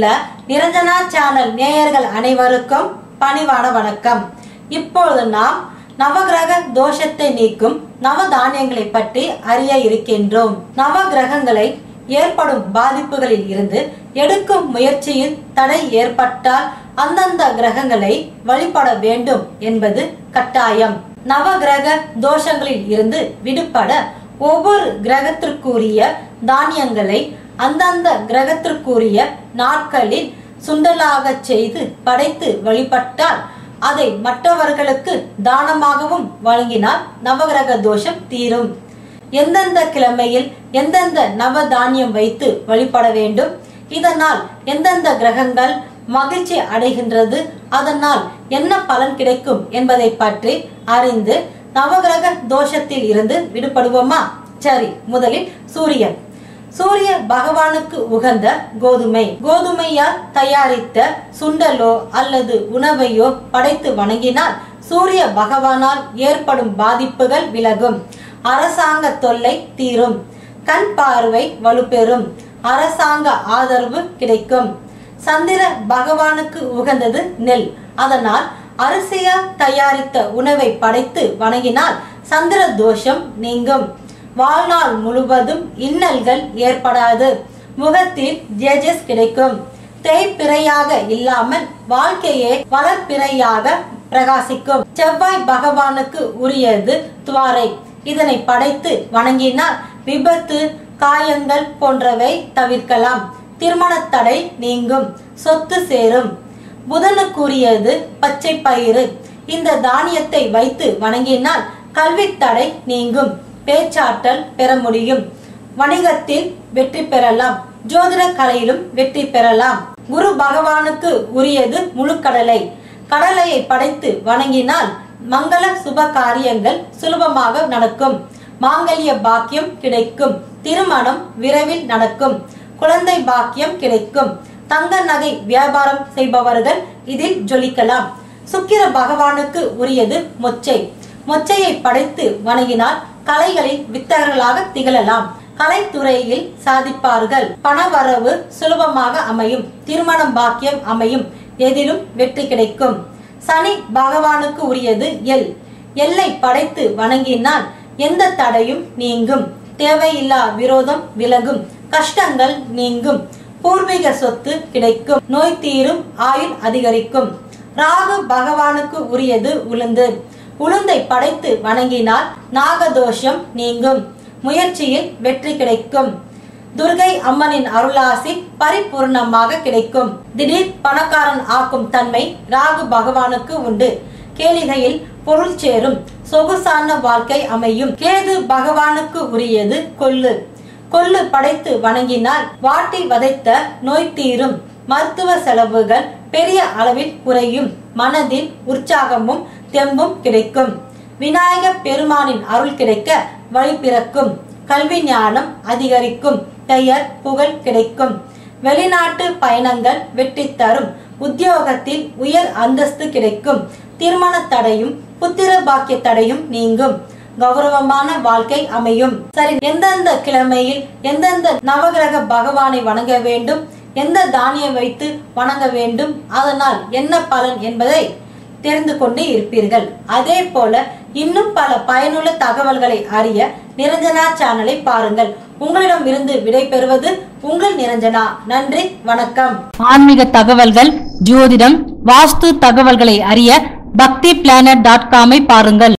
உள்ள நிரஞ்சனா சேனல் நேயர்கள் அனைவருக்கும் பணிவான வணக்கம். இப்பொழுது நாம் நவகிரக தோஷத்தை நீக்கும் நவதானியங்களை பற்றி அறிய இருக்கின்றோம். நவகிரகங்களை ஏற்படும் பாதிப்புகளில் இருந்து எடுக்கும் முயற்சியில் தடை ஏற்பட்டால் அந்தந்த கிரகங்களை வழிபட வேண்டும் என்பது கட்டாயம். நவகிரக தோஷங்களில் இருந்து விடுபட ஒவ்வொரு கிரகத்திற்குரிய தானியங்களை அந்தந்த கிரகத்திற்குரிய நாட்களில் சுண்டலாக செய்து படைத்து வழிபட்டால் அதை மற்றவர்களுக்கு தானமாகவும் வழங்கினால் நவகிரக தோஷம் தீரும். எந்தெந்த கிழமையில் எந்தெந்த நவ தானியம் வைத்து வழிபட வேண்டும்? இதனால் எந்தெந்த கிரகங்கள் மகிழ்ச்சி அடைகின்றது? அதனால் என்ன பலன் கிடைக்கும் என்பதை பற்றி அறிந்து நவகிரக தோஷத்தில் இருந்து விடுபடுவோமா? சரி முதலில் சூரியன். சூரிய பகவானுக்கு உகந்த கோதுமை. கோதுமையால் தயாரித்த சுண்டலோ அல்லது உணவையோ படைத்து வணங்கினால் சூரிய பகவானால் ஏற்படும் பாதிப்புகள் விலகும். அரசாங்க தொல்லை தீரும். கண் பார்வை வலுப்பெறும். அரசாங்க ஆதரவு கிடைக்கும். சந்திர பகவானுக்கு உகந்தது நெல். அதனால் அரிசியால் தயாரித்த உணவை படைத்து வணங்கினால் சந்திர தோஷம் நீங்கும். வாழ்நாள் முழுவதும் இன்னல்கள் ஏற்படாது. முகத்தில் ஜேஜஸ் கிடைக்கும். தேய்பிறையாக இல்லாமல் வாழ்க்கையே வளர்ப்பிறையாக பிரகாசிக்கும். செவ்வாய் பகவானுக்கு உரியது துவாரை. இதனை படைத்து வணங்கினால் விபத்து காயங்கள் போன்றவை தவிர்க்கலாம். திருமண தடை நீங்கும். சொத்து சேரும். புதனுக்குரியது பச்சை பயிறு இந்த தானியத்தை வைத்து வணங்கினால் கல்வி தடை நீங்கும். பேச்சாற்றல் பெற முடியும். வணிகத்தில் வெற்றி பெறலாம். ஜோதிட கலையிலும் வெற்றி பெறலாம். குரு பகவானுக்கு உரியது முழுக்கடலை. கடலையை படைத்து வணங்கினால் மங்கள சுப காரியங்கள் சுலபமாக நடக்கும். மாங்கல்ய பாக்கியம் கிடைக்கும். திருமணம் விரைவில் நடக்கும். குழந்தை பாக்கியம் கிடைக்கும். தங்க நகை வியாபாரம் செய்பவர்கள் இதில் ஜொலிக்கலாம். சுக்கிர பகவானுக்கு உரியது மொச்சை. மொச்சையை படைத்து வணங்கினால் கலைகளில் வித்தகர்களாக திகழலாம். கலைத்துறையில் சாதிப்பார்கள். பணவரவு சுலபமாக அமையும். திருமணம் பாக்கியம் அமையும். எதிலும் வெற்றி கிடைக்கும். சனி பகவானுக்கு உரியது எல். எல்லை படைத்து வணங்கினால் எந்த தடையும் நீங்கும். தேவையில்லா விரோதம் விலகும். கஷ்டங்கள் நீங்கும். பூர்வீக சொத்து கிடைக்கும். நோய் தீரும் ஆயுள் அதிகரிக்கும். ராகு பகவானுக்கு உரியது உளுந்து. உளுந்தை படைத்து வணங்கினால் நாகதோஷம் நீங்கும். முயற்சியில் வெற்றி கிடைக்கும். துர்கை அம்மனின் அருளாசி பரிபூர்ணமாக கிடைக்கும். திடீர் பணக்காரன் ஆக்கும் தன்மை ராகு பகவானுக்கு உண்டு. கேளிகையில் பொருள் சேரும். சொகுசான வாழ்க்கை அமையும். கேது பகவானுக்கு உரியது கொல்லு கொல்லு படைத்து வணங்கினால் வாட்டி வதைத்த நோய் தீரும். மருத்துவ செலவுகள் பெரிய அளவில் குறையும். மனதில் உற்சாகமும் தெம்பும் கிடைக்கும். விநாயக பெருமானின் அருள் கிடைக்க வழி பிறக்கும். கல்வி ஞானம் அதிகரிக்கும். பெயர் புகழ் கிடைக்கும். வெளிநாட்டு பயணங்கள் வெற்றி தரும். உத்தியோகத்தில் உயர் அந்தஸ்து கிடைக்கும். திருமண தடையும் புத்திர பாக்கிய தடையும் நீங்கும். கௌரவமான வாழ்க்கை அமையும். சரி எந்தெந்த கிழமையில் எந்தெந்த நவகிரக பகவானை வணங்க வேண்டும்? எந்த தானியம் வைத்து வணங்க வேண்டும்? அதனால் என்ன பலன் என்பதை தெரிந்து கொண்டு இருப்பீர்கள். அதே போல இன்னும் பல பயனுள்ள தகவல்களை அறிய நிரஞ்சனா சேனலை பாருங்கள். உங்களிடம் இருந்து விடை பெறுவது உங்கள் நிரஞ்சனா. நன்றி வணக்கம். ஆன்மீக தகவல்கள் ஜோதிடம் வாஸ்து தகவல்களை அறிய பக்தி பிளானட் டாட் காமை பாருங்கள்.